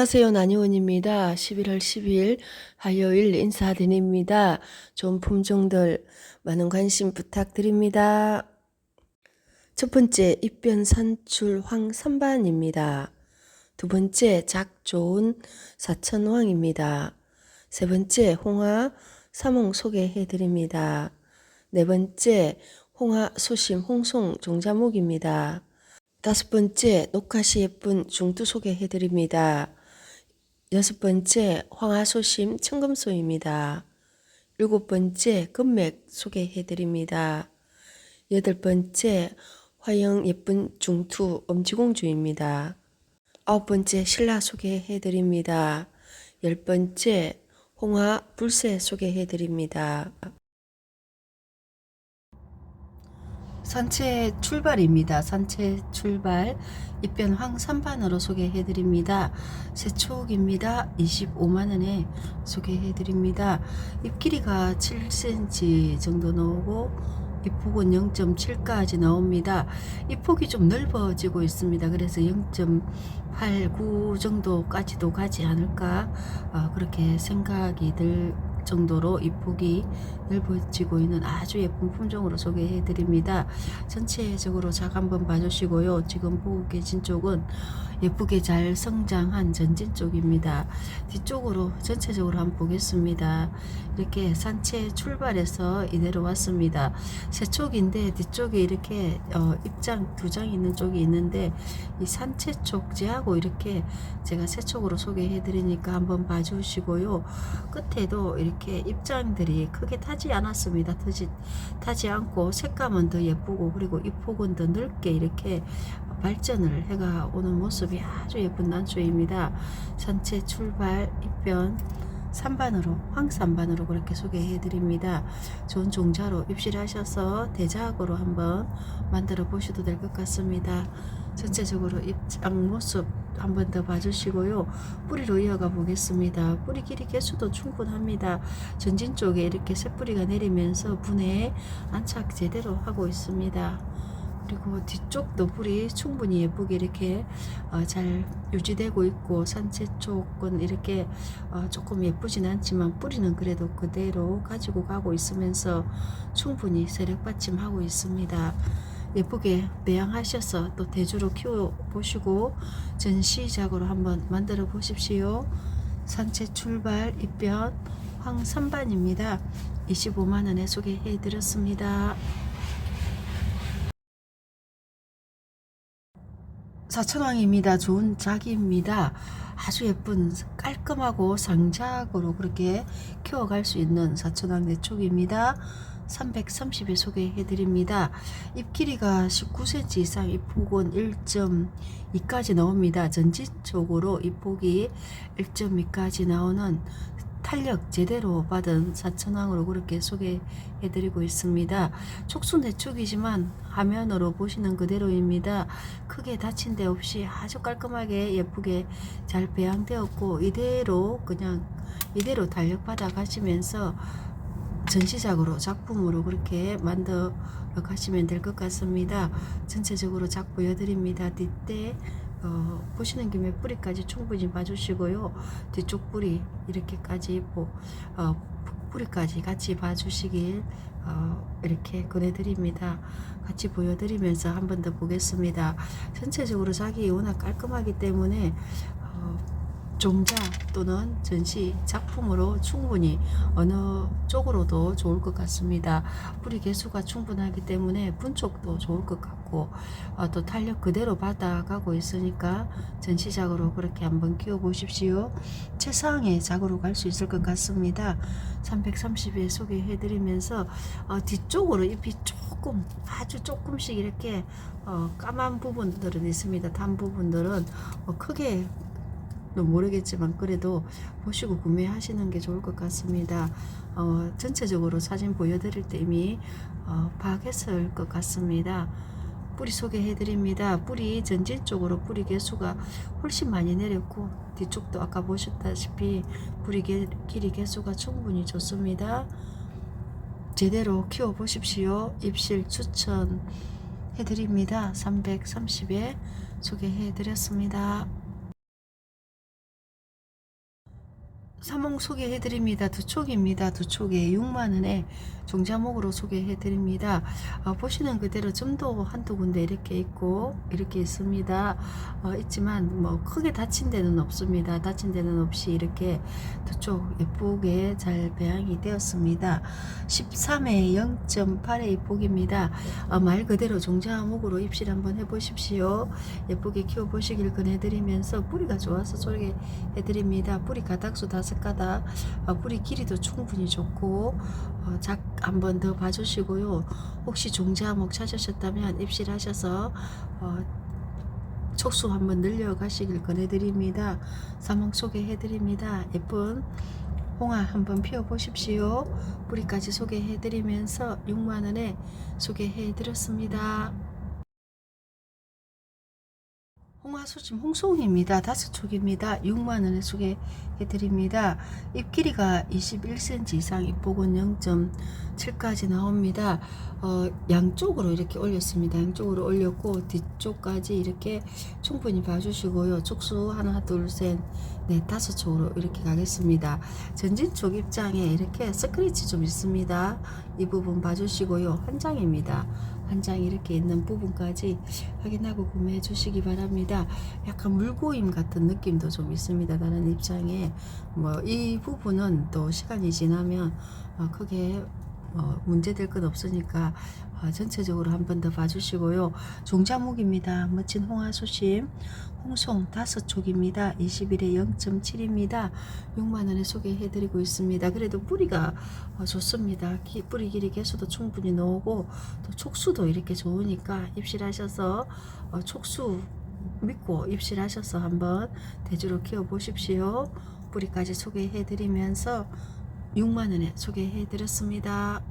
안녕하세요. 나니원입니다. 11월 10일 화요일 인사드립니다. 좋은 품종들 많은 관심 부탁드립니다. 첫 번째 입변 산출 황선반입니다. 두 번째 작 좋은 사천왕입니다. 세 번째 홍화 사몽 소개해 드립니다. 네 번째 홍화 소심 홍송 종자목입니다. 다섯 번째 녹화시 예쁜 중두 소개해 드립니다. 여섯 번째 황하소심 청금소입니다. 일곱 번째 금맥 소개해 드립니다. 여덟 번째 화영 예쁜 중투 엄지공주입니다. 아홉 번째 신라 소개해 드립니다. 열 번째 홍화 불새 소개해 드립니다. 산채 출발입니다. 산채 출발 입변 황산반으로 소개해 드립니다. 새촉입니다. 25만원에 소개해 드립니다. 잎 길이가 7cm 정도 나오고 잎폭은 0.7까지 나옵니다. 잎폭이 좀 넓어지고 있습니다. 그래서 0.89 정도까지도 가지 않을까 어, 그렇게 생각이 들 정도로 이 폭이 넓어지고 있는 아주 예쁜 품종으로 소개해 드립니다. 전체적으로 작 한번 봐주시고요. 지금 보고 계신 쪽은 예쁘게 잘 성장한 전진 쪽입니다. 뒤쪽으로 전체적으로 한번 보겠습니다. 이렇게 산채 출발해서 이대로 왔습니다. 세 쪽인데 뒤쪽에 이렇게 어, 입장 두 장 있는 쪽이 있는데 이 산채 쪽지하고 이렇게 제가 세 쪽으로 소개해 드리니까 한번 봐주시고요. 끝에도 이렇게 입장들이 크게 타지 않았습니다. 타지, 타지 않고 색감은 더 예쁘고 그리고 잎폭은 더 넓게 이렇게 발전을 해가 오는 모습이 아주 예쁜 난초입니다. 산채 출발 입변 3반으로 황산반으로 그렇게 소개해 드립니다. 좋은 종자로 입실하셔서 대작으로 한번 만들어 보셔도 될 것 같습니다. 전체적으로 입장 모습 한 번 더 봐주시고요. 뿌리로 이어가 보겠습니다. 뿌리 길이 개수도 충분합니다. 전진 쪽에 이렇게 새뿌리가 내리면서 분해 안착 제대로 하고 있습니다. 그리고 뒤쪽도 불이 충분히 예쁘게 이렇게 어, 잘 유지되고 있고 산채 쪽은 이렇게 어, 조금 예쁘진 않지만 뿌리는 그래도 그대로 가지고 가고 있으면서 충분히 세력 받침하고 있습니다. 예쁘게 배양하셔서 또 대주로 키워 보시고 전시작으로 한번 만들어 보십시오. 산채 출발 입변 황선반입니다. 25만원에 소개해 드렸습니다. 사천왕입니다. 좋은 작입니다. 아주 예쁜 깔끔하고 상작으로 그렇게 키워갈 수 있는 사천왕 내촉입니다. 330에 소개해 드립니다. 잎 길이가 19cm 이상, 잎폭은 1.2까지 나옵니다. 전진 쪽으로 잎폭이 1.2까지 나오는 탄력 제대로 받은 사천왕으로 그렇게 소개해 드리고 있습니다. 촉수내축이지만 화면으로 보시는 그대로입니다. 크게 다친 데 없이 아주 깔끔하게 예쁘게 잘 배양되었고 이대로 그냥 이대로 탄력 받아 가시면서 전시작으로 작품으로 그렇게 만들어 가시면 될 것 같습니다. 전체적으로 작 보여드립니다. 뒷대 어, 보시는 김에 뿌리까지 충분히 봐주시고요. 뒤쪽 뿌리 이렇게까지 뭐, 어, 뿌리까지 같이 봐주시길 어, 이렇게 권해드립니다. 같이 보여드리면서 한 번 더 보겠습니다. 전체적으로 작이 워낙 깔끔하기 때문에 어, 종자 또는 전시 작품으로 충분히 어느 쪽으로도 좋을 것 같습니다. 뿌리 개수가 충분하기 때문에 분촉도 좋을 것 같고 어, 또 탄력 그대로 받아가고 있으니까 전시작으로 그렇게 한번 키워 보십시오. 최상의 작으로 갈 수 있을 것 같습니다. 330에 소개해 드리면서 어, 뒤쪽으로 잎이 조금 아주 조금씩 이렇게 어, 까만 부분들은 있습니다. 단 부분들은 뭐 크게 모르겠지만 그래도 보시고 구매하시는 게 좋을 것 같습니다. 어, 전체적으로 사진 보여드릴 때 이미 어, 파악했을 것 같습니다. 뿌리 소개해 드립니다. 뿌리 전진 쪽으로 뿌리 개수가 훨씬 많이 내렸고 뒤쪽도 아까 보셨다시피 뿌리 개, 길이 개수가 충분히 좋습니다. 제대로 키워 보십시오. 입실 추천 해드립니다. 330에 소개해 드렸습니다. 사몽 소개해드립니다. 두 촉입니다. 두 촉에 6만원에 종자목으로 소개해드립니다. 어, 보시는 그대로 점도 한두 군데 이렇게 있고 이렇게 있습니다. 어, 있지만 뭐 크게 다친 데는 없습니다. 다친 데는 없이 이렇게 두 촉 예쁘게 잘 배양이 되었습니다. 13회 0.8의 폭입니다. 어, 말 그대로 종자목으로 입실 한번 해보십시오. 예쁘게 키워보시길 권해드리면서 뿌리가 좋아서 소개해드립니다. 뿌리 가닥수 다 어, 뿌리 길이도 충분히 좋고 어, 작 한번 더 봐주시고요. 혹시 종자목 찾으셨다면 입실하셔서 어, 촉수 한번 늘려가시길 권해드립니다. 사목 소개해드립니다. 예쁜 홍아 한번 피워보십시오. 뿌리까지 소개해드리면서 6만원에 소개해드렸습니다. 홍화수심 홍송입니다. 다섯 촉입니다. 6만원에 소개해 드립니다. 잎 길이가 21cm 이상, 잎폭은 0.7까지 나옵니다. 어, 양쪽으로 이렇게 올렸습니다. 양쪽으로 올렸고 뒤쪽까지 이렇게 충분히 봐주시고요. 촉수 하나, 둘, 셋, 넷, 다섯 촉으로 이렇게 가겠습니다. 전진 쪽 입장에 이렇게 스크래치 좀 있습니다. 이 부분 봐주시고요. 한 장입니다. 한 장 이렇게 있는 부분까지 확인하고 구매해 주시기 바랍니다. 약간 물고임 같은 느낌도 좀 있습니다. 다른 입장에 뭐 이 부분은 또 시간이 지나면 어, 크게 어, 문제될 건 없으니까 어, 전체적으로 한 번 더 봐주시고요. 종자목입니다. 멋진 홍화소심 홍송 다섯 촉입니다. 21에 0.7입니다. 6만원에 소개해드리고 있습니다. 그래도 뿌리가 어, 좋습니다. 기- 뿌리 길이 개수도 충분히 나오고 또 촉수도 이렇게 좋으니까 입실하셔서 어, 촉수 믿고 입실하셔서 한번 대주로 키워 보십시오. 뿌리까지 소개해드리면서 6만원에 소개해드렸습니다.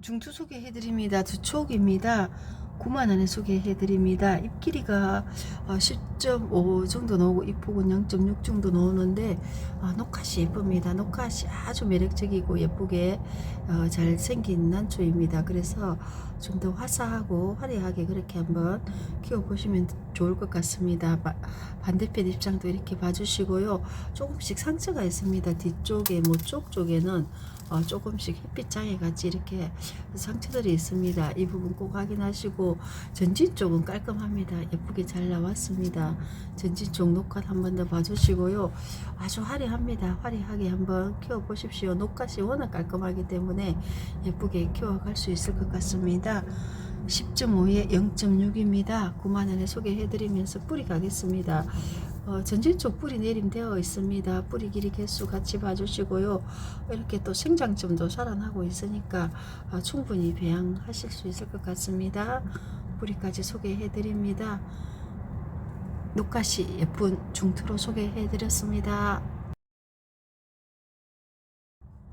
중투 소개해드립니다. 두 촉입니다. 9만 원에 소개해 드립니다. 잎 길이가 어, 10.5 정도 나오고 잎폭은 0.6 정도 나오는데 어, 녹화시 예쁩니다. 녹화시 아주 매력적이고 예쁘게 어, 잘 생긴 난초입니다. 그래서 좀 더 화사하고 화려하게 그렇게 한번 키워 보시면 좋을 것 같습니다. 바- 반대편 입장도 이렇게 봐주시고요. 조금씩 상처가 있습니다. 뒤쪽에 모쪽 쪽에는 어, 조금씩 햇빛 장애 같이 이렇게 상처들이 있습니다. 이 부분 꼭 확인하시고 전진 쪽은 깔끔합니다. 예쁘게 잘 나왔습니다. 전진 쪽 녹화 한번 더 봐주시고요. 아주 화려합니다. 화려하게 한번 키워보십시오. 녹화시 워낙 깔끔하기 때문에 예쁘게 키워갈 수 있을 것 같습니다. 10.5에 0.6입니다. 9만원에 소개해드리면서 뿌리 가겠습니다. 어, 전진 쪽 뿌리 내림되어 있습니다. 뿌리 길이 개수 같이 봐주시고요. 이렇게 또 생장점도 살아나고 있으니까 어, 충분히 배양하실 수 있을 것 같습니다. 뿌리까지 소개해드립니다. 녹화시 예쁜 중투로 소개해드렸습니다.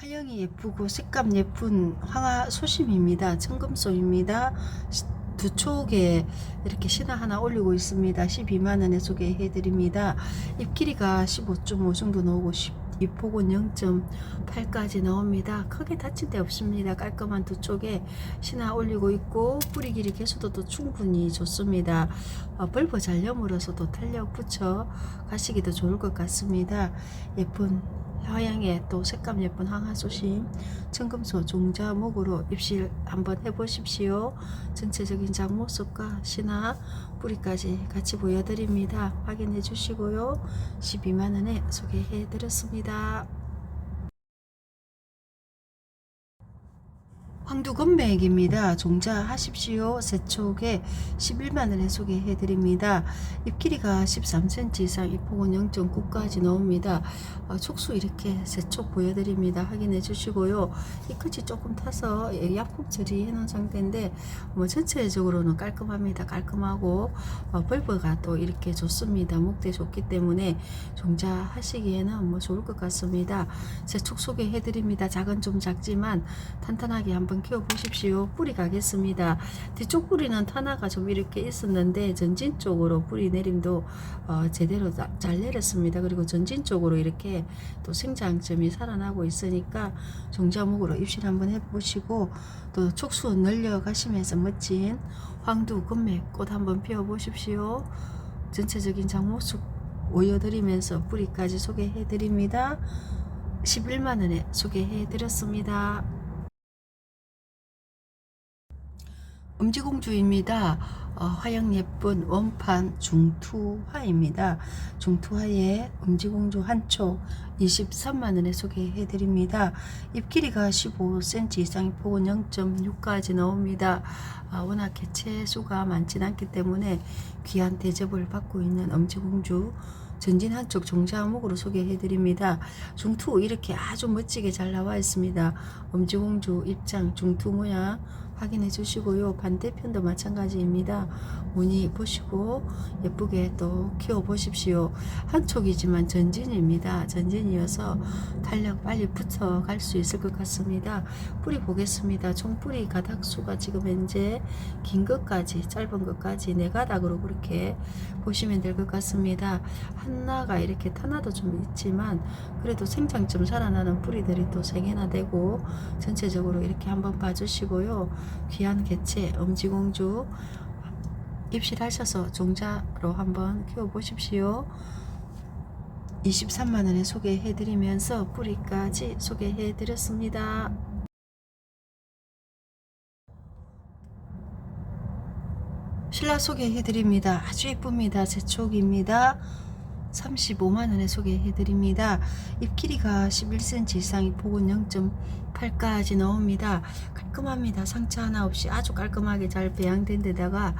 화형이 예쁘고 색감 예쁜 황화 소심입니다. 청금소입니다. 시- 두 촉에 이렇게 신화 하나 올리고 있습니다. 12만원에 소개해 드립니다. 잎 길이가 15.5 정도 나오고 10, 잎폭은 0.8까지 나옵니다. 크게 다친 데 없습니다. 깔끔한 두 쪽에 신화 올리고 있고 뿌리 길이 개수도 또 충분히 좋습니다. 어, 벌버 잘염으로서도 탄력 붙여 가시기도 좋을 것 같습니다. 예쁜 화양의 또 색감 예쁜 황화소심 청금소 종자목으로 입실 한번 해보십시오. 전체적인 장 모습과 신화 뿌리까지 같이 보여드립니다. 확인해 주시고요. 12만원에 소개해 드렸습니다. 황두건맥입니다. 종자하십시오. 세촉에 11만원에 소개해드립니다. 잎 길이가 13cm 이상, 잎폭은 0.9까지 나옵니다. 어, 촉수 이렇게 세촉 보여드립니다. 확인해 주시고요. 이 끝이 조금 타서 약품 처리해 놓은 상태인데 뭐 전체적으로는 깔끔합니다. 깔끔하고 어, 벌버가 또 이렇게 좋습니다. 목대 좋기 때문에 종자하시기에는 뭐 좋을 것 같습니다. 세촉 소개해드립니다. 작은 좀 작지만 탄탄하게 한번 키워보십시오. 뿌리 가겠습니다. 뒤쪽 뿌리는 탄화가 좀 이렇게 있었는데 전진 쪽으로 뿌리 내림도 어, 제대로 다- 잘 내렸습니다. 그리고 전진 쪽으로 이렇게 또 생장점이 살아나고 있으니까 종자목으로 입실 한번 해보시고 또 촉수 늘려가시면서 멋진 황두 금맥 꽃 한번 피워보십시오. 전체적인 장모습 올려드리면서 뿌리까지 소개해드립니다. 11만원에 소개해드렸습니다. 음지공주입니다. 어, 화양 예쁜 원판 중투화입니다. 중투화에 음지공주 한촉 23만원에 소개해드립니다. 잎 길이가 15cm 이상, 폭은 0.6까지 나옵니다. 아, 워낙 개체 수가 많진 않기 때문에 귀한 대접을 받고 있는 엄지공주 전진 한쪽 종자목으로 소개해드립니다. 중투 이렇게 아주 멋지게 잘 나와 있습니다. 엄지공주 입장 중투 모양 확인해 주시고요. 반대편도 마찬가지입니다. 무늬 보시고 예쁘게 또 키워 보십시오. 한쪽이지만 전진입니다. 전진이어서 탄력 빨리 붙어 갈 수 있을 것 같습니다. 뿌리 보겠습니다. 총뿌리 가닥수가 지금 현재 긴 것까지 짧은 것까지 네 가닥으로 그렇게 보시면 될 것 같습니다. 하나가 이렇게 하나도 좀 있지만 그래도 생장점 살아나는 뿌리들이 또 세 개나 되고 전체적으로 이렇게 한번 봐주시고요. 귀한 개체 엄지공주 입실하셔서 종자로 한번 키워보십시오. 23만원에 소개해드리면서 뿌리까지 소개해드렸습니다. 신라 소개해드립니다. 아주 예쁩니다. 제촉입니다. 35만원에 소개해드립니다. 잎 길이가 11cm 이상이 폭은 0.8까지 나옵니다. 깔끔합니다. 상처 하나 없이 아주 깔끔하게 잘 배양된 데다가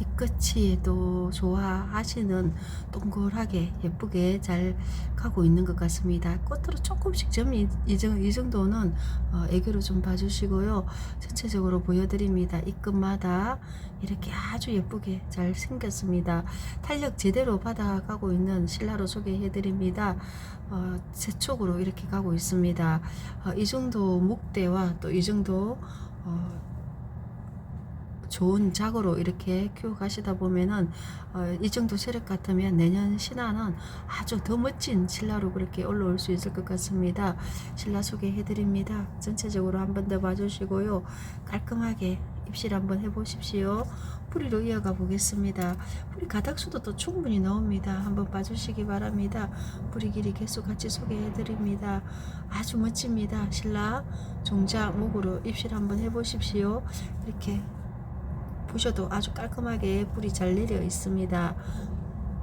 이 끝이 또 좋아하시는 동글하게 예쁘게 잘 가고 있는 것 같습니다. 꽃으로 조금씩 점이 이, 정- 이 정도는 어, 애교로 좀 봐주시고요. 전체적으로 보여드립니다. 이 끝마다 이렇게 아주 예쁘게 잘 생겼습니다. 탄력 제대로 받아가고 있는 신라로 소개해드립니다. 어, 세촉으로 이렇게 가고 있습니다. 어, 이 정도 목대와 또 이 정도 어, 좋은 작으로 이렇게 키워 가시다 보면은 어, 이 정도 세력 같으면 내년 신화는 아주 더 멋진 신라로 그렇게 올라올 수 있을 것 같습니다. 신라 소개해드립니다. 전체적으로 한 번 더 봐주시고요. 깔끔하게 입실 한번 해보십시오. 뿌리로 이어가 보겠습니다. 뿌리 가닥수도 또 충분히 나옵니다. 한번 봐주시기 바랍니다. 뿌리 길이 개수 같이 소개해드립니다. 아주 멋집니다. 신라 종자 목으로 입실 한번 해보십시오. 이렇게 보셔도 아주 깔끔하게 뿌리 잘 내려 있습니다.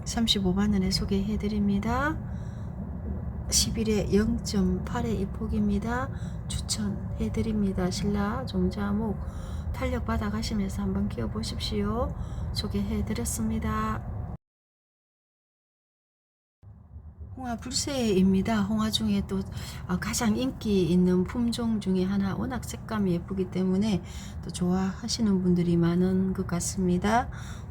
35만원에 소개해드립니다. 10일에 0.8의 입폭입니다. 추천해드립니다. 신라 종자목 탄력 받아 가시면서 한번 키워 보십시오. 소개해드렸습니다. 홍화 불새입니다. 홍화 중에 또 어, 가장 인기 있는 품종 중에 하나 워낙 색감이 예쁘기 때문에 또 좋아하시는 분들이 많은 것 같습니다.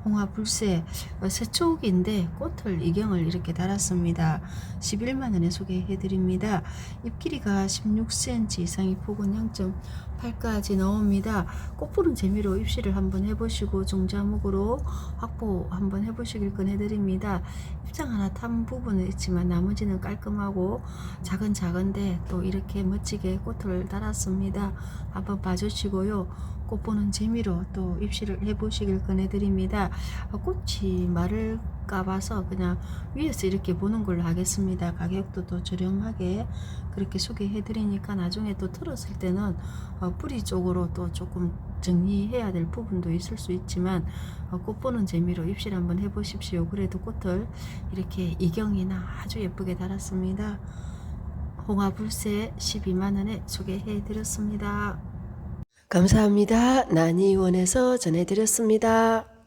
홍화 불새 어, 세촉인데 꽃을 이경을 이렇게 달았습니다. 11만원에 소개해드립니다. 잎 길이가 16cm 이상이 폭은 0.8까지 나옵니다. 꽃 보는 재미로 입실을 한번 해보시고 종자목으로 확보 한번 해보시길 권해드립니다. 입장 하나 탄 부분은 있지만 나머지는 깔끔하고 작은 작은데 또 이렇게 멋지게 꽃을 달았습니다. 한번 봐주시고요. 꽃 보는 재미로 또 입실을 해보시길 권해드립니다. 어, 꽃이 마를까 봐서 그냥 위에서 이렇게 보는 걸로 하겠습니다. 가격도 또 저렴하게 그렇게 소개해드리니까 나중에 또 들었을 때는 어, 뿌리 쪽으로 또 조금 정리해야 될 부분도 있을 수 있지만 어, 꽃 보는 재미로 입실 한번 해보십시오. 그래도 꽃을 이렇게 이경이나 아주 예쁘게 달았습니다. 홍화불새 12만원에 소개해드렸습니다. 감사합니다. 난이원에서 전해드렸습니다.